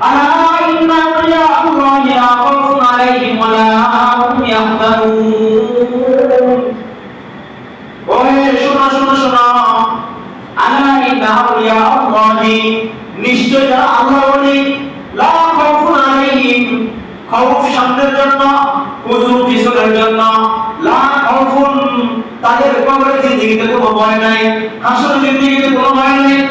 ألا إن أولياء الله لا خوف عليهم ولا هم يحزنون ওহে শোনো শোনো শোনো আলা ইন্না আউলিয়া আল্লাহি নিশ্চয় যারা আল্লাহ বলি লা খাউফুন আলাইহিম খাউফ সামনের জন্য কুজু পিছনের জন্য লা খাউফুন তাদের কবরে জিন্দেগিতে কোনো ভয় নাই হাসর জিন্দেগিতে কোনো ভয় নাই হ্যাঁ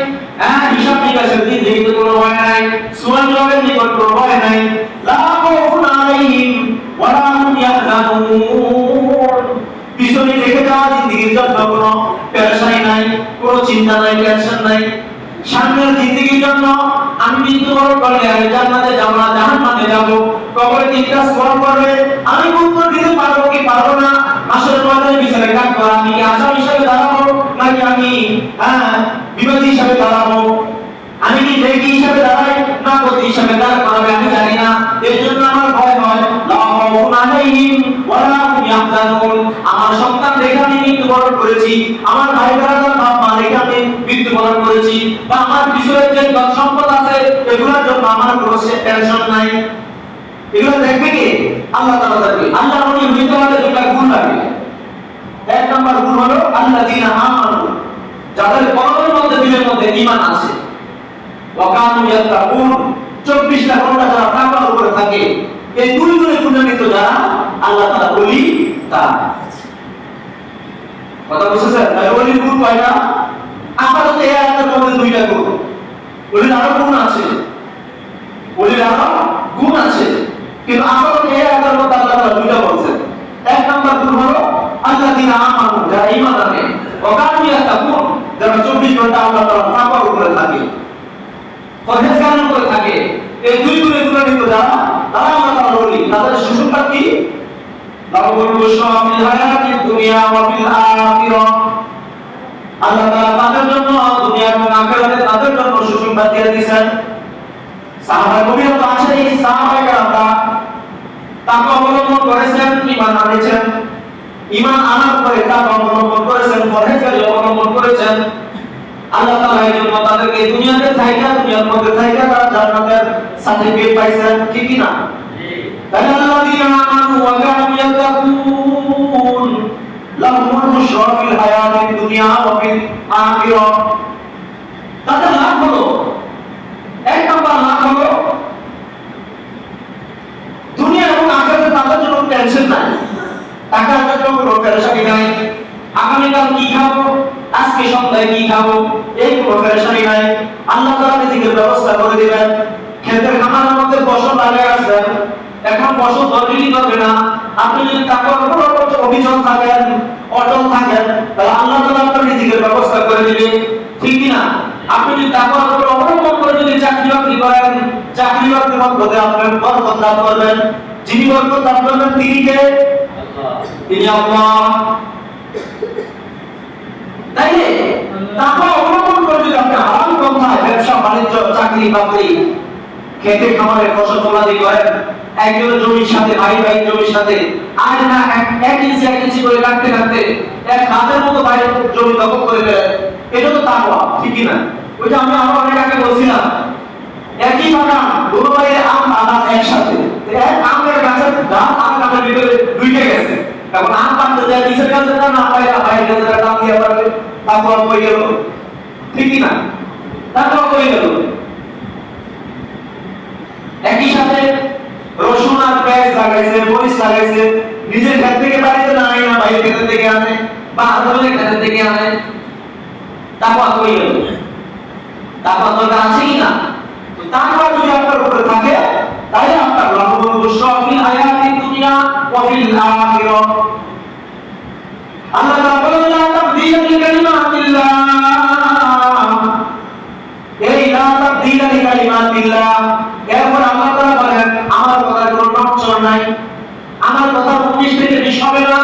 হিসাব নিকাশের জিন্দেগিতে কোনো ভয় নাই সুয়াল নিকট কোনো ভয় নাই চিন্তা নাই টেনশন নাই সামনের জিন্দিগির আমি মৃত্যুবরণ করলে আমি জান্নাতে যাব উত্তর দিতে পারব কি পারব না আসলে ময়দানে বিচারে কাটবো আমি কি আসাম হিসাবে দাঁড়াবো নাকি আমি হ্যাঁ বিবাদী হিসাবে দাঁড়াবো আমি কি দেখি হিসাবে দাঁড়াই না প্রতি হিসাবে দাঁড়া করাবে আমি জানি না এর জন্য আমার ভয় হয় লা খাউফুন আলাইহিম ওয়ালা হুম ইয়াহজানুন আমার সন্তান রেখে আমি মৃত্যুবরণ করেছি, আমার ভাই ব্রাদার বাপ মা রেখে আমি মৃত্যুবরণ করেছি, বা আমার পিছনে যে ধন সম্পদ আছে, এগুলোর জন্য আমার কোনো টেনশন নাই। এগুলো দেখবে কি? আল্লাহ তাআলা দেখবে আল্লাহ উনি হইতে হলে দুটা গুণ লাগে এক নম্বর গুণ হলো, আল্লাযীনা আমানু, যাদের কলমের মধ্যে, দিলের মধ্যে ঈমান আছে। ওয়াকানু ইয়াত্তাকুন 24টা ঘণ্টা যারা তাকওয়ার উপরে থাকে, এই দুই গুণে গুণান্বিত যারা আল্লাহ তাআলা বলি তারা। কথা বুঝছেন? তাই বলি গুণ কয়টা আপাতত এই আয়াতের মধ্যে দুইটা গুণ। বলির আরও গুণ আছে। বলির আরও গুণ আছে। কিন্তু আপাতত এই আয়াতের মধ্যে আল্লাহ তাআলা দুইটা বলছেন। এক নাম্বার গুণ হলো, আল্লাযীনা আমানু যারা ঈমান আনে। ওয়াকানু ইয়াত্তাকুন, যারা 24 ঘণ্টা আল্লাহ তাআলা তাকওয়ার উপরে থাকে। পরহেজগারী করে থাকে। এই দুই গুণে গুণান্বিত যারা, তারা তারা বলি তাদের সুসংবাদ কি? লাহুল বুশরা ফিল হায়াতি দুনিয়া ওয়া ফিল আখিরাহ আল্লাহ তাআলা তাদের জন্য দুনিয়া এবং আখিরাতে তাদের জন্য সুসংবাদ দিয়ে দিয়েছেন। সাহাবা নবীরা তো আছে এই পাইছেন, ঠিক কি الذين آمنوا وكانوا يتقون لهم البشرى في الحياة الدنيا وفي الآخرة তাদের লাভ হলো এক নম্বর লাভ হলো দুনিয়া এবং আখেরাতে তাদের জন্য টেনশন নাই টাকা টাকা কোনো পেরেশানি নাই আগামীকাল কি খাবো আজকে সন্ধ্যায় কি খাবো এই কোনো পেরেশানি নাই আল্লাহ তাআলা রিজিকের ব্যবস্থা করে দিবেন এখন ফসল করবে না। আপনি যদি তাকওয়ার অভিযোগ থাকেন, অটল থাকেন, তাহলে আল্লাহ তাআলা আপনার রিজিকের ব্যবস্থা করে দিবে। ঠিক না? আপনি যদি তাকওয়ার অবলম্বন করে যদি চাকরি বাকরি করেন, চাকরি বাকরির মধ্যে আপনার বরকত লাভ করবেন। যিনি বরকত লাভ করবেন, তিনি কে? তিনি আল্লাহ। তাই তাকওয়া অবলম্বন করে যদি আপনি হারাম পন্থায় ব্যবসা, বাণিজ্য, চাকরি, বাকরি খেতে খামারে ফসল ফলাদি করেন। একজনের জমির সাথে, ভাই ভাই জমির সাথে আর না, এক- ইঞ্চি, এক ইঞ্চি করে কাটতে কাটতে এক হাতের মতো বাইরে জমি দখল করে ফেলেন। এটা তো তাকওয়া, ঠিক কি না ওই যে আমি আমার অনেক আগে বলছিলাম। একই বাগান দুটো বাইরে আম আনাজ একসাথে। এক আমের গাছের ডাল আম গাছের ভিতরে দুইটা গেছে। এখন আম পাড়তে যায় নিচের গাছের ডাল না পাইলে বাইরের গাছের ডাল দিয়ে পারবে তারপর হয়ে গেল। ঠিক কি না তারপর হয়ে গেল একই সাথে রসুন আর পেঁয়াজ লাগাইছে পুলিশ লাগাইছে। নিজের ঘর থেকে বাড়িতে না আনে না ক্ষেত থেকে আনে, বা আদালতের ক্ষেত থেকে আনে। তারপর কই হলো তারপর তো আছে কি না? তারপর যদি আপনার উপরে থাকে, তাহলে আপনার বুশরা ফিল হায়াতিদ দুনিয়া, ওয়া ফিল আখিরাহ আল্লাহ তাআলা বলেন লা তাবদীলা লিকালিমাতিল্লাহ এই লা তাবদীলা লিকালিমাতিল্লাহ এরপর আল্লাহ তাআলা বলেন আমার কথার কোনো নকশন নাই আমার কথা 19 থেকে 20 হবে না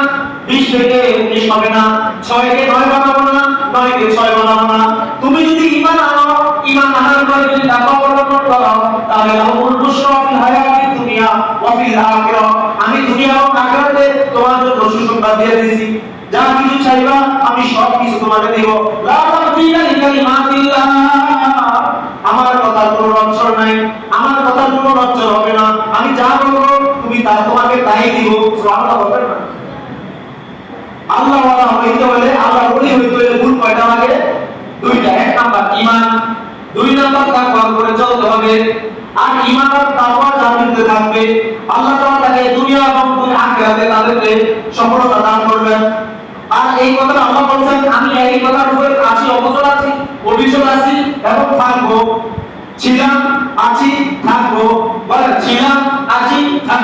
20 থেকে 19 হবে না 6 কে 9 বানাবো না 9 কে 6 বানাবো না। তুমি যদি ঈমান আনো, ঈমান আনার পরে যদি তাকওয়া অবলম্বন করো, তাহলে লাহুল বুশরা ফিল হায়াতিদ দুনিয়া ওয়া ফিল আখিরাহ। আমি দুনিয়া এবং আখিরাতে তোমার জন্য সুসংবাদ দিয়ে দিয়েছি। যা কিছু চাইবা, আমি সব কিছু তোমাকে দেব। লা তাবদীলা লিকালিমাতিল্লাহ আমার কথা কোনো অবসর নাই, আমার কথা নচ্চর হবে না। আমি যা বলব, তুমি তা তোমাকে তাই দিব। সুবহানাল্লাহ বলবেন না। আল্লাহ ওয়ালা হইতে হলে আল্লাহ ওলি হইতে হলে ভুল কয়টা লাগে? দুইটা। এক নাম্বার ঈমান। দুই নাম্বার তাকওয়া করে চলতে হবে। আর ঈমান আর তাকওয়া যার থাকবে, আল্লাহ তাআলা তাকে দুনিয়া এবং আখিরাতে তাদেরকে সফলতা দান করবেন। আর এই কথাটা আল্লাহ বলছেন, আমি এই কথার উপরে আছি অবসর আছি, অভিযোগ আছি এবং থাকব। ছিলাম, আছি, থাকব। বলে ছিলাম, আছি, থাকব।